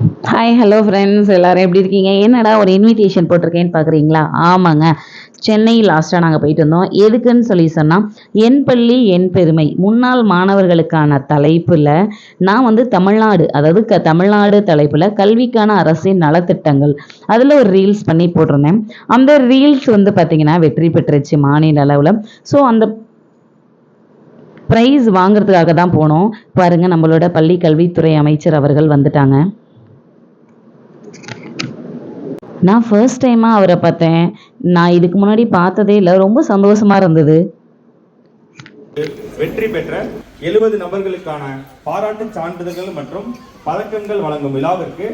Hi hello friends எல்லோரும் எப்படி இருக்கீங்க? என்னடா ஒரு இன்விடேஷன் போட்டிருக்கேன்னு பார்க்குறீங்களா ஆமாங்க. சென்னை லாஸ்ட்டாக நாங்கள் போயிட்டு வந்தோம். எதுக்குன்னு சொல்லி சொன்னால் என் பள்ளி என் பெருமை. முன்னாள் மாணவர்களுக்கான தலைப்பில் நான் வந்து தமிழ்நாடு அதாவது க தமிழ்நாடு தலைப்பில் கல்விக்கான அரசின் நலத்திட்டங்கள். அதில் ஒரு ரீல்ஸ் பண்ணி போட்டிருந்தேன். அந்த ரீல்ஸ் வந்து பார்த்திங்கன்னா வெற்றி பெற்றுச்சு மாநில அளவில். ஸோ அந்த ப்ரைஸ் வாங்குறதுக்காக தான் போனோம். பாருங்கள் நம்மளோட பள்ளி கல்வித்துறை அமைச்சர் அவர்கள் வந்துட்டாங்க. நான் ஃபர்ஸ்ட் டைமாக அவரை பார்த்தேன். நான் இதுக்கு முன்னாடி பார்த்ததே இல்லை ரொம்ப சந்தோஷமாக இருந்தது. வெற்றி பெற்ற எழுபது நபர்களுக்கான பாராட்டு சான்றிதழ்கள் மற்றும் பதக்கங்கள் வழங்கும் விழாவிற்கு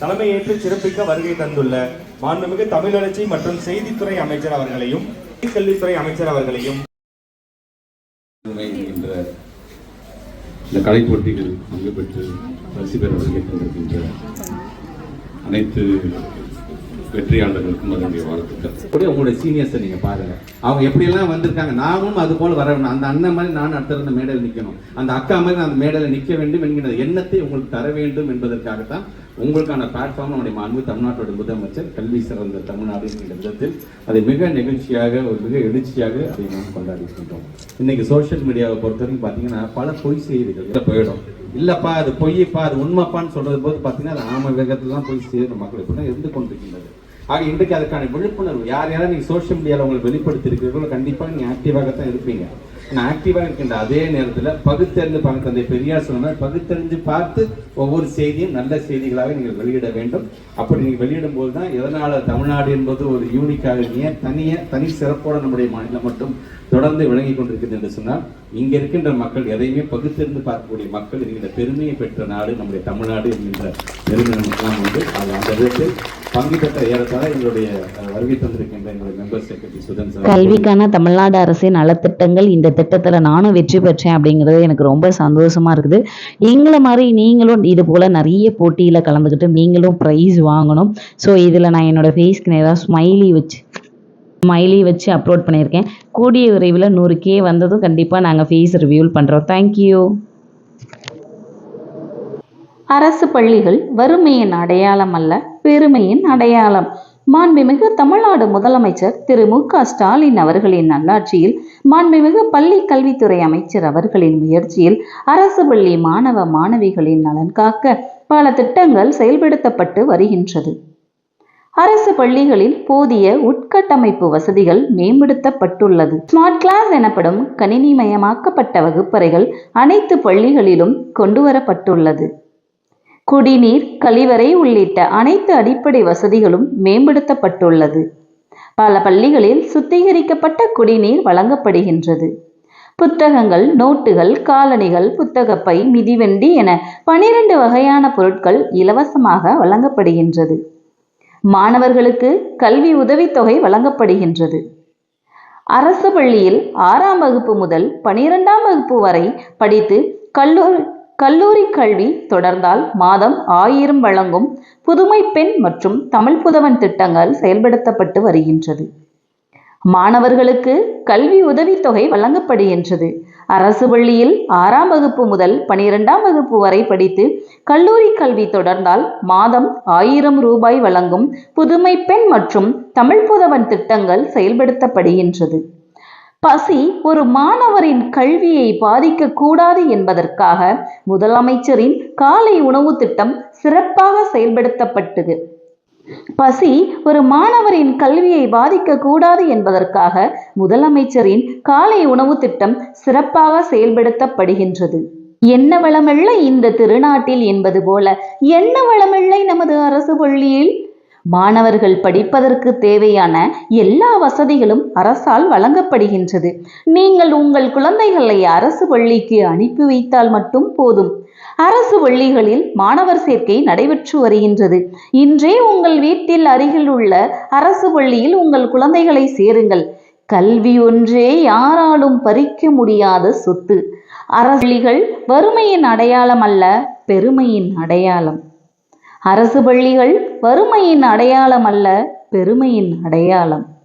தலைமையேற்று சிறப்பிக்க வருகை தந்துள்ள மாண்புமிகு தமிழரசி மற்றும் செய்தித்துறை அமைச்சர் அவர்களையும் கல்வித்துறை அமைச்சர் அவர்களையும். இந்த கலை போட்டியில் பங்கு பெற்று பரிசு பெற வருகை தந்திருக்கின்ற அனைத்து வெற்றியாளர்களுக்கும் அதனுடைய வாழ்த்துக்கள். கூட உங்களுடைய சீனியர்ஸை நீங்க பாருங்க. அவங்க எப்படியெல்லாம் வந்திருக்காங்க நாமும் அது போல் வர வேணும். அந்த அண்ணன் மாதிரி நான் அடுத்த மேடையில் நிற்கணும் அந்த அக்கா மாதிரி நான் அந்த மேடையில் நிற்க வேண்டும் என்கிற எண்ணத்தை உங்களுக்கு தர வேண்டும் என்பதற்காகத்தான் உங்களுக்கான பிளாட்ஃபார்ம் நம்முடைய மாண்பு தமிழ்நாட்டோட முதலமைச்சர் கல்வி சிறந்த தமிழ்நாடு என்கிற விதத்தில் அதை மிக நெகிழ்ச்சியாக ஒரு மிக எழுச்சியாக அதை நாம் கொண்டாடி இருக்கின்றோம். இன்னைக்கு சோஷியல் மீடியாவை பொறுத்தவரைக்கும் பார்த்தீங்கன்னா பல பொய் செய்திகள் போயிடும். இல்லப்பா அது பொய்யப்பா அது உண்மைப்பான்னு சொல்றது போது பார்த்தீங்கன்னா அது ஆம வேகத்தில் தான் போய் சேரும் மக்கள் எப்படின்னா இருந்து கொண்டிருக்கின்றது. ஆக இன்றைக்கு அதுக்கான விழிப்புணர்வு யார் யாரும் நீங்கள் சோஷியல் மீடியாவில் உங்களுக்கு வெளிப்படுத்தி இருக்கிறீர்களோ கண்டிப்பாக நீங்கள் ஆக்டிவாக தான் இருப்பீங்க. நான் ஆக்டிவாக இருக்கின்ற அதே நேரத்தில் பகுத்தறிந்து பார்க்க தந்தை பெரியார் சொன்ன மாதிரி பகுத்தறிஞ்சு பார்த்து ஒவ்வொரு செய்தியும் நல்ல செய்திகளாக நீங்கள் வெளியிட வேண்டும். அப்படி நீங்கள் வெளியிடும் போது தான் எதனால் தமிழ்நாடு என்பது ஒரு யூனிக்காக நீங்கள் தனிய தனி சிறப்போட நம்முடைய மாநிலம் மட்டும் தொடர்ந்து விளங்கி கொண்டிருக்கிறது என்று சொன்னால் இங்கே இருக்கின்ற மக்கள் எதையுமே பகுத்தறிந்து பார்க்கக்கூடிய மக்கள் இருக்கின்ற பெருமையை பெற்ற நாடு நம்முடைய தமிழ்நாடு என்கின்ற பெருமை தான் உண்டு. அது அந்த விதத்தில் பங்கு பெற்ற ஏறத்தாழ எங்களுடைய அஹ், வருகை தந்திருக்கின்ற எங்களுடைய மெம்பர் செக்ரட்டரி சுதன் சார் கல்விக்கான தமிழ்நாடு அரசின் நலத்திட்டங்கள் இந்த திட்டத்தில் நானும் வெற்றி பெற்றேன் அப்படிங்கிறது எனக்கு ரொம்ப சந்தோஷமா இருக்குது. எங்களை மாதிரி நீங்களும் இது போல் நிறைய போட்டியில் கலந்துக்கிட்டு நீங்களும் ப்ரைஸ் வாங்கணும். ஸோ இதில் நான் என்னோட ஃபேஸ்க்கு நேராக ஸ்மைலி வச்சு ஸ்மைலி வச்சு அப்லோட் பண்ணியிருக்கேன். கூடிய விரைவில் நூறு கே வந்ததும் கண்டிப்பாக நாங்கள் ஃபேஸ் ரிவ்யூல் பண்ணுறோம் தேங்க்யூ அரசு பள்ளிகள் வறுமையின் அடையாளம் அல்ல. பெருமையின் அடையாளம். மாண்புமிகு தமிழ்நாடு முதலமைச்சர் திரு மு க ஸ்டாலின் அவர்களின் நல்லாட்சியில் மாண்புமிகு பள்ளி கல்வித்துறை அமைச்சர் அவர்களின் முயற்சியில் அரசு பள்ளி மாணவ மாணவிகளின் நலன் காக்க பல திட்டங்கள் செயல்படுத்தப்பட்டு வருகின்றது. அரசு பள்ளிகளில் போதிய உட்கட்டமைப்பு வசதிகள் மேம்படுத்தப்பட்டுள்ளது. ஸ்மார்ட் கிளாஸ் எனப்படும் கணினிமயமாக்கப்பட்ட வகுப்பறைகள் அனைத்து பள்ளிகளிலும் கொண்டுவரப்பட்டுள்ளது. குடிநீர் கழிவறை உள்ளிட்ட அனைத்து அடிப்படை வசதிகளும் மேம்படுத்தப்பட்டுள்ளது. பல பள்ளிகளில் சுத்திகரிக்கப்பட்ட குடிநீர் வழங்கப்படுகின்றது. புத்தகங்கள் நோட்டுகள் காலணிகள் புத்தகப்பை மிதிவண்டி என பனிரெண்டு வகையான பொருட்கள் இலவசமாக வழங்கப்படுகின்றது. மாணவர்களுக்கு கல்வி உதவித்தொகை வழங்கப்படுகின்றது. அரசு பள்ளியில் ஆறாம் வகுப்பு முதல் பனிரெண்டாம் வகுப்பு வரை படித்து கல்லூரி கல்லூரி கல்வி தொடர்ந்தால் மாதம் ஆயிரம் வழங்கும் புதுமை பெண் மற்றும் தமிழ் புதவன் திட்டங்கள் செயல்படுத்தப்பட்டு வருகின்றது. மாணவர்களுக்கு கல்வி உதவித்தொகை வழங்கப்படுகின்றது. அரசு பள்ளியில் ஆறாம் வகுப்பு முதல் பனிரெண்டாம் வகுப்பு வரை படித்து கல்லூரி கல்வி தொடர்ந்தால் மாதம் ஆயிரம் ரூபாய் வழங்கும் புதுமை பெண் மற்றும் தமிழ் புதவன் திட்டங்கள் செயல்படுத்தப்படுகின்றது. பசி ஒரு மாணவரின் கல்வியை பாதிக்க கூடாது என்பதற்காக முதலமைச்சரின் காலை உணவு திட்டம் சிறப்பாக செயல்படுத்தப்பட்டது. பசி ஒரு மாணவரின் கல்வியை பாதிக்க கூடாது என்பதற்காக முதலமைச்சரின் காலை உணவு திட்டம் சிறப்பாக செயல்படுத்தப்படுகின்றது. என்ன வளமில்லை இந்த திருநாட்டில் என்பது போல என்ன வளமில்லை நமது அரசு பள்ளியில்? மாணவர்கள் படிப்பதற்கு தேவையான எல்லா வசதிகளும் அரசால் வழங்கப்படுகின்றது. நீங்கள் உங்கள் குழந்தைகளை அரசு பள்ளிக்கு அனுப்பி வைத்தால் மட்டும் போதும். அரசு பள்ளிகளில் மாணவர் சேர்க்கை நடைபெற்று வருகின்றது. இன்றே உங்கள் வீட்டில் அருகில் உள்ள அரசு பள்ளியில் உங்கள் குழந்தைகளை சேருங்கள். கல்வி ஒன்றே யாராலும் பறிக்க முடியாத சொத்து. அரசு பள்ளிகள் வறுமையின் அடையாளம் அல்ல பெருமையின் அடையாளம். அரசு பள்ளிகள் வறுமையின் அடையாளம் அல்ல பெருமையின் அடையாளம்.